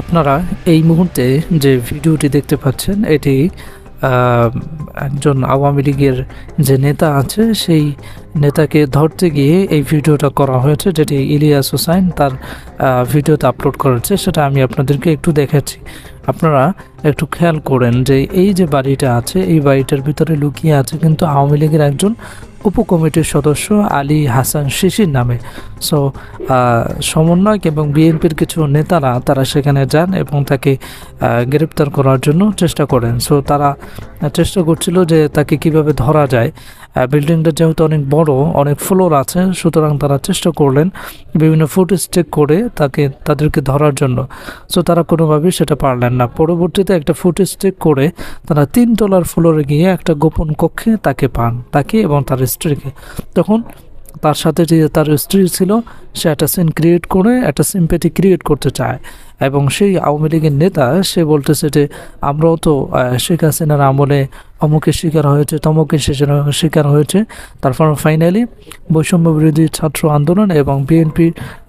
আপনারা এই মুহূর্তে যে ভিডিওটি দেখতে পাচ্ছেন, এটি একজন আওয়ামী লীগের যে নেতা আছে, সেই নেতাকে ধরতে গিয়ে এই ভিডিওটা করা হয়েছে, যেটি ইলিয়াস হোসাইন তার ভিডিওতে আপলোড করেছে, সেটা আমি আপনাদেরকে একটু দেখাচ্ছি। আপনারা একটু খেয়াল করেন যে এই যে বাড়িটা আছে, এই বাড়িটার ভিতরে লুকিয়ে আছে কিন্তু আওয়ামী লীগের একজন উপকমিটির সদস্য আলী হাসান শিশির নামে। সো সমন্বয়ক এবং বিএনপির কিছু নেতারা তারা সেখানে যান এবং তাকে গ্রেপ্তার করার জন্য চেষ্টা করেন। সো তারা চেষ্টা করছিল যে তাকে কীভাবে ধরা যায়। বিল্ডিংটা যেহেতু অনেক বড়, অনেক ফ্লোর আছে, সুতরাং তারা চেষ্টা করলেন বিভিন্ন ফুটেজ চেক করে তাকে, তাদেরকে ধরার জন্য। সো তারা কোনোভাবেই সেটা পারলেন না। পরবর্তীতে একটা ফুটেজ চেক করে তারা তিন তলার ফ্লোরে গিয়ে একটা গোপন কক্ষে তাকে পান, তাকে এবং তার স্ত্রীকে তখন তার সাথে যে তার স্ত্রী ছিল, সে একটা সিন ক্রিয়েট করে, একটা সিম্পেটি ক্রিয়েট করতে চায়। এবং সেই আওয়ামী লীগের নেতা, সে বলতেছে যে, আমরাও তো শেখ হাসিনার আমলে অমুকের শিকার হয়েছে, তমুকের শিকার হয়েছে। তারপর ফাইনালি বৈষম্য বিরোধী ছাত্র আন্দোলন এবং বিএনপি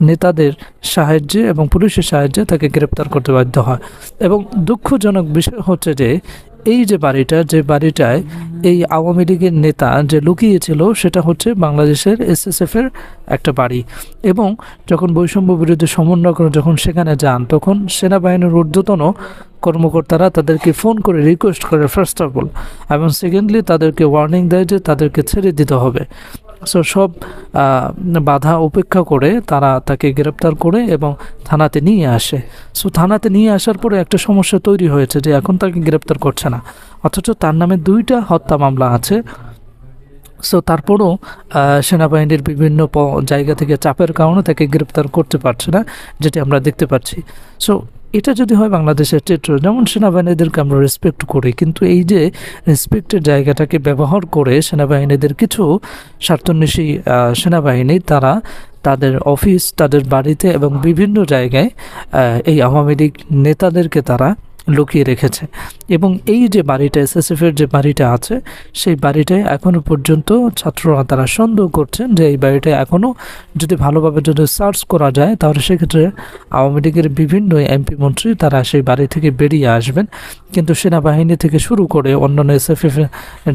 নেতাদের সাহায্যে এবং পুলিশের সাহায্যে তাকে গ্রেপ্তার করতে বাধ্য হয়। এবং দুঃখজনক বিষয় হচ্ছে যে, এই যে বাড়িটা, যে বাড়িটায় এই আওয়ামী লীগের নেতা যে লুকিয়েছিল, সেটা হচ্ছে বাংলাদেশের এসএসএফ এর একটা বাড়ি। এবং যখন বৈষম্য বিরুদ্ধে সমন্বয় করে যখন সেখানে যান, তখন সেনাবাহিনীর ঊর্ধ্বতন কর্মকর্তারা তাদেরকে ফোন করে রিকোয়েস্ট করে ফার্স্ট অফ অল এবং সেকেন্ডলি তাদেরকে ওয়ার্নিং দেয় যে তাদেরকে ছেড়ে দিতে হবে। সো সব বাধা উপেক্ষা করে তারা তাকে গ্রেপ্তার করে এবং থানাতে নিয়ে আসে। সো থানাতে নিয়ে আসার পরে একটা সমস্যা তৈরি হয়েছে যে এখন তাকে গ্রেপ্তার করছে না। অথচ তার নামে দুইটা হত্যা মামলা আছে। সো তারপরও সেনাবাহিনীর বিভিন্ন জায়গা থেকে চাপের কারণে তাকে গ্রেপ্তার করতে পারছে না, যেটি আমরা দেখতে পাচ্ছি। সো এটা যদি হয় বাংলাদেশের চিত্র যেমন সেনাবাহিনীদেরকে আমরা রেসপেক্ট করি, কিন্তু এই যে রেসপেক্টের জায়গাটাকে ব্যবহার করে সেনাবাহিনীদের কিছু স্বার্থন্বেষী সেনাবাহিনী, তারা তাদের অফিস তাদের বাড়িতে এবং বিভিন্ন জায়গায় এই আওয়ামী লীগ নেতাদেরকে তারা লুকিয়ে রেখেছে। এবং এই যে বাড়িটা এসএসএফ এর যে বাড়িটা আছে, সেই বাড়িটায় এখনও পর্যন্ত ছাত্ররা তারা সন্দেহ করছেন যে এই বাড়িটা এখনও যদি ভালোভাবে যদি সার্চ করা যায়, তাহলে সেক্ষেত্রে আওয়ামী লীগের বিভিন্ন এমপি মন্ত্রী তারা সেই বাড়ি থেকে বেরিয়ে আসবেন। কিন্তু সেনাবাহিনী থেকে শুরু করে অন্যান্য এসএফএফ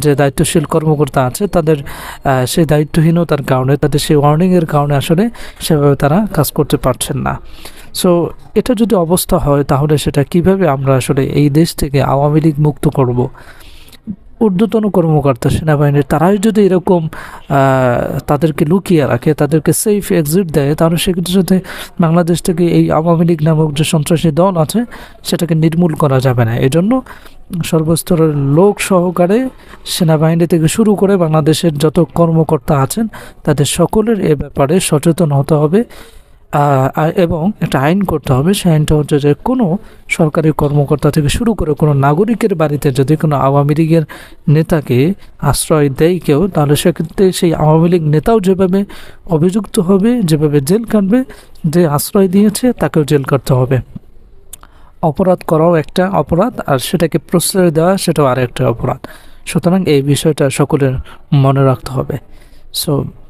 যে দায়িত্বশীল কর্মকর্তা আছে, তাদের সেই দায়িত্বহীনতার কারণে, তাদের সেই ওয়ার্নিংয়ের কারণে আসলে সেভাবে তারা কাজ করতে পারছেন না। সো এটা যদি অবস্থা হয়, তাহলে সেটা কীভাবে আমরা আসলে এই দেশ থেকে আওয়ামী লীগ মুক্ত করব? ঊর্ধ্বতন কর্মকর্তা সেনাবাহিনীর তারাই যদি এরকম তাদেরকে লুকিয়ে রাখে, তাদেরকে সেফ এক্সিট দেয়, তাহলে সেক্ষেত্রে সাথে বাংলাদেশ থেকে এই আওয়ামী লীগ নামক যে সন্ত্রাসী দল আছে, সেটাকে নির্মূল করা যাবে না। এজন্য সর্বস্তরের লোক সহকারে সেনাবাহিনী থেকে শুরু করে বাংলাদেশের যত কর্মকর্তা আছেন, তাদের সকলের এ ব্যাপারে সচেতন হতে হবে। এবং একটা আইন করতে হবে, সেই আইনটা হচ্ছে যে কোনো সরকারি কর্মকর্তা থেকে শুরু করে কোনো নাগরিকের বাড়িতে যদি কোনো আওয়ামী লীগের নেতাকে আশ্রয় দেয় কেউ, তাহলে সেক্ষেত্রে সেই আওয়ামী লীগ নেতাও যেভাবে অভিযুক্ত হবে, যেভাবে জেল কাটবে, যে আশ্রয় দিয়েছে, তাকেও জেল কাটতে হবে। অপরাধ করাও একটা অপরাধ, আর সেটাকে প্রশ্রয় দেওয়া, সেটাও আর একটা অপরাধ। সুতরাং এই বিষয়টা সকলের মনে রাখতে হবে। So